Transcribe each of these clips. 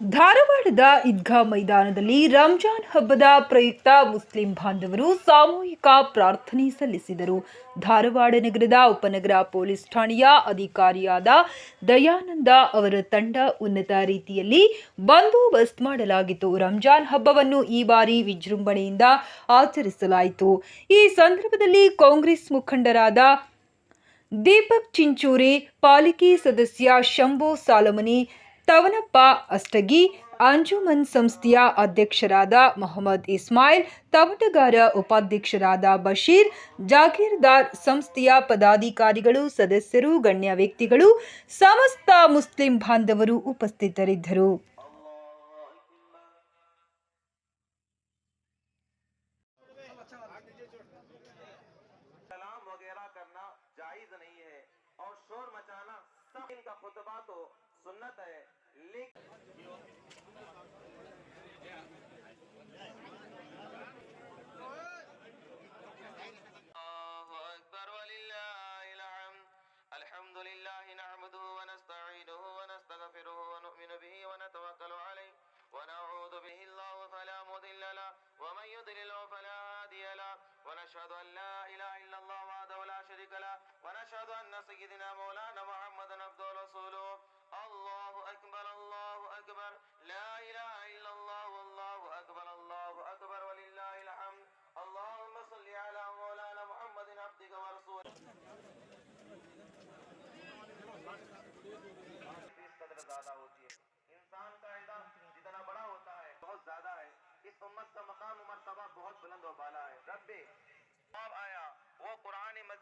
ಧಾರವಾಡದ ಈದ್ಗಾ ಮೈದಾನದಲ್ಲಿ ರಂಜಾನ್ ಹಬ್ಬದ ಪ್ರಯುಕ್ತ ಮುಸ್ಲಿಂ ಬಾಂಧವರು ಸಾಮೂಹಿಕ ಪ್ರಾರ್ಥನೆ ಸಲ್ಲಿಸಿದರು. ಧಾರವಾಡ ನಗರದ ಉಪನಗರ ಪೊಲೀಸ್ ಠಾಣೆಯ ಅಧಿಕಾರಿಯಾದ ದಯಾನಂದ ಅವರ ತಂಡ ಉನ್ನತ ರೀತಿಯಲ್ಲಿ ಬಂದೋಬಸ್ತ್ ಮಾಡಲಾಗಿತ್ತು. ರಂಜಾನ್ ಹಬ್ಬವನ್ನು ಈ ಬಾರಿ ವಿಜೃಂಭಣೆಯಿಂದ ಆಚರಿಸಲಾಯಿತು. ಈ ಸಂದರ್ಭದಲ್ಲಿ ಕಾಂಗ್ರೆಸ್ ಮುಖಂಡರಾದ ದೀಪಕ್ ಚಿಂಚೂರಿ, ಪಾಲಿಕೆ ಸದಸ್ಯ ಶಂಭು ಸಾಲಮನಿ ತವನಪ್ಪ ಅಷ್ಟಗಿ ಅಂಜುಮನ್ ಸಂಸ್ಥೆಯ ಅಧ್ಯಕ್ಷರಾದ ಮೊಹಮ್ಮದ್ ಇಸ್ಮಾಯಿಲ್ ತವಟಗಾರ ಉಪಾಧ್ಯಕ್ಷರಾದ ಬಶೀರ್ ಜಾಗೀರ್ದಾರ್ ಸಂಸ್ಥೆಯ ಪದಾಧಿಕಾರಿಗಳು ಸದಸ್ಯರು ಗಣ್ಯ ವ್ಯಕ್ತಿಗಳು ಸಮಸ್ತ ಮುಸ್ಲಿಂ ಬಾಂಧವರು ಉಪಸ್ಥಿತರಿದ್ದರು कलाम वगैरह करना जायज नहीं है और शोर मचाना सब इनका खुतबा तो सुन्नत है الله أكبر ولله الحمد. الحمد لله نعمده ونستعينه ونستغفره ونؤمن به ونتوكل عليه. ونعوذ به الله فلا مضل له. ومن يضلله فلا هادي له. ونشهد أن لا إله إلا الله وحده لا شريك له. ونشهد أن سيدنا مولانا محمدا عبده ورسوله. الله أكبر الله أكبر. لا إله إلا الله والله أكبر الله أكبر ولله الحمد. اللهم صل على مولانا محمد عبدك ورسولك.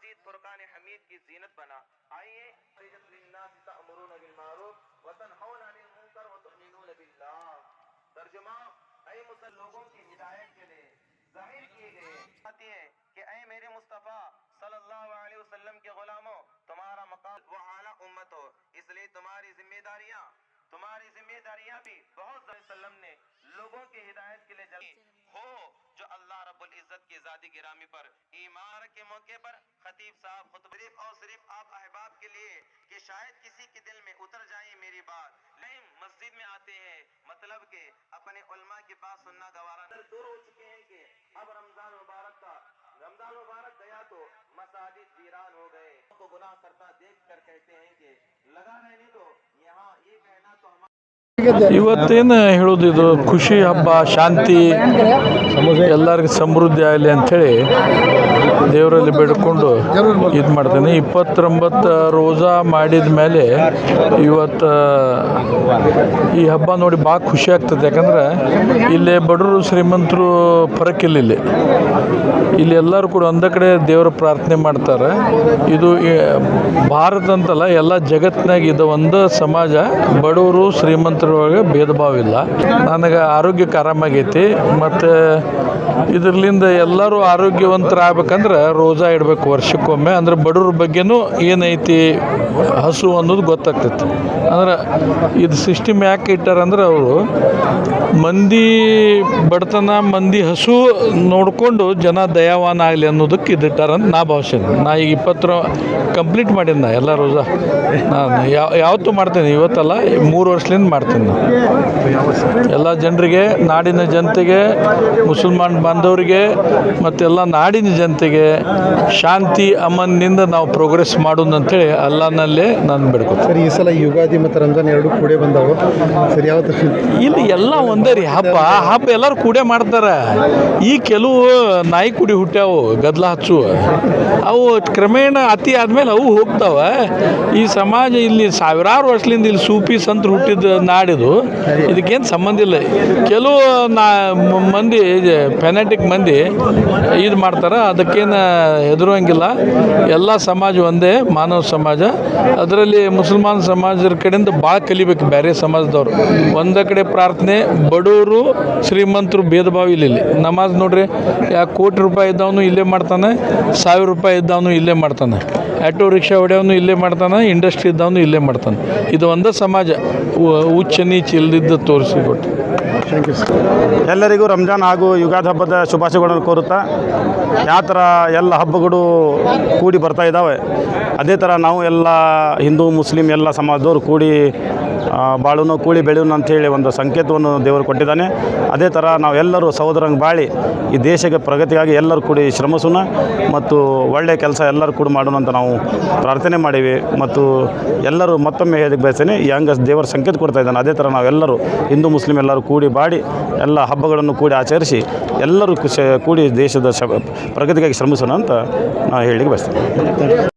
مزید فرقان حمید کی زینت بنا۔ آئیے۔ ترجمہ اے مسلم لوگوں کی ہدایت کے لیے ظاہر کیے گئے۔ آتی ہے کہ اے میرے مصطفیٰ صلی اللہ علیہ وسلم کے غلاموں تمہارا مقام وہ اعلیٰ امت ہو اس لیے تمہاری ذمہ داریاں تمہاری ذمہ داریاں بھی بہت وسلم نے لوگوں کی ہدایت کے لیے جلدی۔ ہو جو اللہ رب العزت کی ذاتی گرامی پر ایمار کے موقع پر خطیب صاحب خطب صرف اور صرف آپ احباب کے لیے کہ شاید کسی کی دل میں اتر جائیں میری بات۔ نہیں مسجد میں آتے ہیں مطلب کہ اپنے علماء کی بات سننا گوارا۔ دور ہو چکے ہیں کہ اب رمضان مبارک کا، رمضان مبارک گیا تو مساجد ویران ہو گئے۔ کو گناہ کرتا دیکھ کر کہتے ہیں کہ ಇವತ್ತೇನು ಹೇಳೋದು ಇದು? ಖುಷಿ ಹಬ್ಬ ಶಾಂತಿ ಎಲ್ಲರಿಗೂ ಸಮೃದ್ಧಿ ಆಗಲಿ ಅಂಥೇಳಿ ದೇವರಲ್ಲಿ ಬೇಡ್ಕೊಂಡು ಇದು ಮಾಡ್ತೇನೆ. ಇಪ್ಪತ್ತೊಂಬತ್ತು ರೋಜಾ ಮಾಡಿದ ಮೇಲೆ ಇವತ್ತು, ಈ ಹಬ್ಬ ನೋಡಿ ಭಾಳ ಖುಷಿ ಆಗ್ತದೆ. ಯಾಕಂದ್ರೆ ಇಲ್ಲಿ ಬಡವರು ಶ್ರೀಮಂತರು ಫರಕ್ ಇಲ್ಲ ಇಲ್ಲಿ ಇಲ್ಲಿ ಎಲ್ಲರೂ ಕೂಡ ಒಂದೇ ಕಡೆ ದೇವರ ಪ್ರಾರ್ಥನೆ ಮಾಡ್ತಾರೆ. ಇದು ಭಾರತ ಅಂತಲ್ಲ, ಎಲ್ಲ ಜಗತ್ತಿನಾಗ ಇದು ಒಂದು ಸಮಾಜ. ಬಡವರು ಶ್ರೀಮಂತರೊಳಗೆ ಭೇದ ಭಾವ ಇಲ್ಲ. ನನಗೆ ಆರೋಗ್ಯಕ್ಕೆ ಆರಾಮಾಗೈತಿ. ಮತ್ತು ಇದರ್ಲಿಂದ ಎಲ್ಲರೂ ಆರೋಗ್ಯವಂತರಾಗಬೇಕಂದ್ರೆ ರೋಜಾ ಇಡಬೇಕು ವರ್ಷಕ್ಕೊಮ್ಮೆ. ಅಂದ್ರೆ ಬಡವ್ರ ಬಗ್ಗೆನೂ ಏನೈತಿ ಹಸು ಅನ್ನೋದು ಗೊತ್ತಾಗ್ತೈತಿ. ಅಂದ್ರೆ ಇದು ಸಿಸ್ಟಮ್ ಯಾಕೆ ಇಟ್ಟಾರಂದ್ರೆ ಅವರು ಮಂದಿ ಬಡತನ, ಮಂದಿ ಹಸು ನೋಡಿಕೊಂಡು ಜನ ದಯಾವಾನ ಆಗಲಿ ಅನ್ನೋದಕ್ಕೆ ಇದಿಟ್ಟಾರಂತ ನಾ ಭಾವಿಸ್ತೀನಿ. ನಾ ಈಗ ಇಪ್ಪತ್ತರ ಕಂಪ್ಲೀಟ್ ಮಾಡೀನಿ ನಾ ಎಲ್ಲ ರೋಜಾ. ನಾನು ಯಾವ ಯಾವತ್ತೂ ಮಾಡ್ತೀನಿ, ಇವತ್ತಲ್ಲ, ಮೂರು ವರ್ಷದಿಂದ ಮಾಡ್ತೀನಿ ನಾನು ಎಲ್ಲ ಜನರಿಗೆ, ನಾಡಿನ ಜನತೆಗೆ, ಮುಸಲ್ಮಾನ್ ಬಾಂಧವರಿಗೆ ಮತ್ತೆಲ್ಲ ನಾಡಿನ ಜನತೆಗೆ ಶಾಂತಿ ಅಮನ್ನಿಂದ ನಾವು ಪ್ರೋಗ್ರೆಸ್ ಮಾಡೋದಂತೇಳಿ ಅಲ್ಲನಲ್ಲೇ ನಾನು ಬಿಡ್ಕೊತೀನಿ ಸರಿ ಈ ಸಲ ಯುಗಾದಿ ಮತ್ತು ರಂಜಾನ್ ಎರಡು ಕೂಡೇ ಬಂದವು. ಸರಿ ಯಾವತ್ತು ಇಲ್ಲಿ ಎಲ್ಲ ಒಂದೇ ರೀ ಹಬ್ಬ ಹಬ್ಬ ಎಲ್ಲರೂ ಕೂಡೆ ಮಾಡ್ತಾರೆ. ಈ ಕೆಲವು ನಾಯಿ ಕುಡಿ ಹುಟ್ಟ್ಯಾವು ಗದ್ಲ ಹಚ್ಚು. ಅವು ಕ್ರಮೇಣ ಅತಿ ಆದ್ಮೇಲೆ ಅವು ಹೋಗ್ತಾವ. ಈ ಸಮಾಜ ಇಲ್ಲಿ ಸಾವಿರಾರು ವರ್ಷದಿಂದ ಇಲ್ಲಿ ಸೂಪಿ ಸಂತರು ಹುಟ್ಟಿದ ನಾಡಿದು. ಇದಕ್ಕೇನು ಸಂಬಂಧ ಇಲ್ಲ. ಕೆಲವು ನಾ ಮಂದಿ ಮಂದಿ ಫೆನೆಟಿಕ್ ಮಂದಿ ಇದು ಮಾಡ್ತಾರೆ, ಅದಕ್ಕೇನು ಹೆದರುವಂಗಿಲ್ಲ ಎಲ್ಲ ಸಮಾಜ ಒಂದೇ, ಮಾನವ ಸಮಾಜ. ಅದರಲ್ಲಿ ಮುಸಲ್ಮಾನ್ ಸಮಾಜದ ಕಡೆಯಿಂದ ಭಾಳ ಕಲಿಬೇಕು ಬೇರೆ ಸಮಾಜದವರು. ಒಂದ ಕಡೆ ಪ್ರಾರ್ಥನೆ, ಬಡವರು, ಶ್ರೀಮಂತರು ಭೇದ ಭಾವ ಇಲ್ಲ ಇಲ್ಲಿ. ನಮಾಜ್ ನೋಡ್ರಿ, ಯಾ ಕೋಟಿ ರೂಪಾಯಿ ಇದ್ದವನು ಇಲ್ಲೇ ಮಾಡ್ತಾನೆ, ಸಾವಿರ ರೂಪಾಯಿ ಇದ್ದವನು ಇಲ್ಲೇ ಮಾಡ್ತಾನೆ. ಆಟೋ, ರಿಕ್ಷಾ ಹೊಡೆಯವನು ಇಲ್ಲೇ ಮಾಡ್ತಾನೆ, ಇಂಡಸ್ಟ್ರಿ ಇದ್ದವನು ಇಲ್ಲೇ ಮಾಡ್ತಾನೆ. ಇದು ಒಂದೇ ಸಮಾಜ. ಉಚ್ಚ, ನೀಚ ಇಲ್ದಿದ್ದ ತೋರಿಸಿಕೊಟ್ಟು ಥ್ಯಾಂಕ್ ಯು ಎಲ್ಲರಿಗೂ ರಂಜಾನ್ ಹಾಗೂ ಯುಗಾದಿ ಹಬ್ಬದ ಶುಭಾಶಯಗಳನ್ನು ಕೋರುತ್ತಾ, ಯಾವ ಥರ ಎಲ್ಲ ಹಬ್ಬಗಳು ಕೂಡಿ ಬರ್ತಾ ಇದ್ದಾವೆ ಅದೇ ಥರ ನಾವು ಎಲ್ಲ ಹಿಂದೂ, ಮುಸ್ಲಿಂ, ಎಲ್ಲ ಸಮಾಜದವರು ಕೂಡಿ ಬಾಳುನು, ಕೂಳಿ ಬೆಳೆಯುನು ಅಂತೇಳಿ ಒಂದು ಸಂಕೇತವನ್ನು ದೇವರು ಕೊಟ್ಟಿದ್ದಾನೆ. ಅದೇ ಥರ ನಾವೆಲ್ಲರೂ ಸಹೋದರಂಗೆ ಬಾಳಿ ಈ ದೇಶಕ್ಕೆ ಪ್ರಗತಿಗಾಗಿ ಎಲ್ಲರೂ ಕೂಡಿ ಶ್ರಮಿಸೋಣ ಮತ್ತು ಒಳ್ಳೆಯ ಕೆಲಸ ಎಲ್ಲರೂ ಕೂಡ ಮಾಡೋಣ ಅಂತ ನಾವು ಪ್ರಾರ್ಥನೆ ಮಾಡೀವಿ ಮತ್ತು ಎಲ್ಲರೂ ಮತ್ತೊಮ್ಮೆ ಹೇಳಕ್ಕೆ ಬಯಸ್ತೇನೆ, ಈ ಹಂಗ ದೇವರ ಸಂಕೇತ ಕೊಡ್ತಾ ಇದ್ದಾನೆ. ಅದೇ ಥರ ನಾವೆಲ್ಲರೂ ಹಿಂದೂ, ಮುಸ್ಲಿಂ ಎಲ್ಲರೂ ಕೂಡಿ ಬಾಡಿ ಎಲ್ಲ ಹಬ್ಬಗಳನ್ನು ಕೂಡಿ ಆಚರಿಸಿ ಎಲ್ಲರೂ ಕೂಡಿ ದೇಶದ ಪ್ರಗತಿಗಾಗಿ ಶ್ರಮಿಸೋಣ ಅಂತ ನಾವು ಹೇಳಲಿಕ್ಕೆ ಬಯಸ್ತೇನೆ.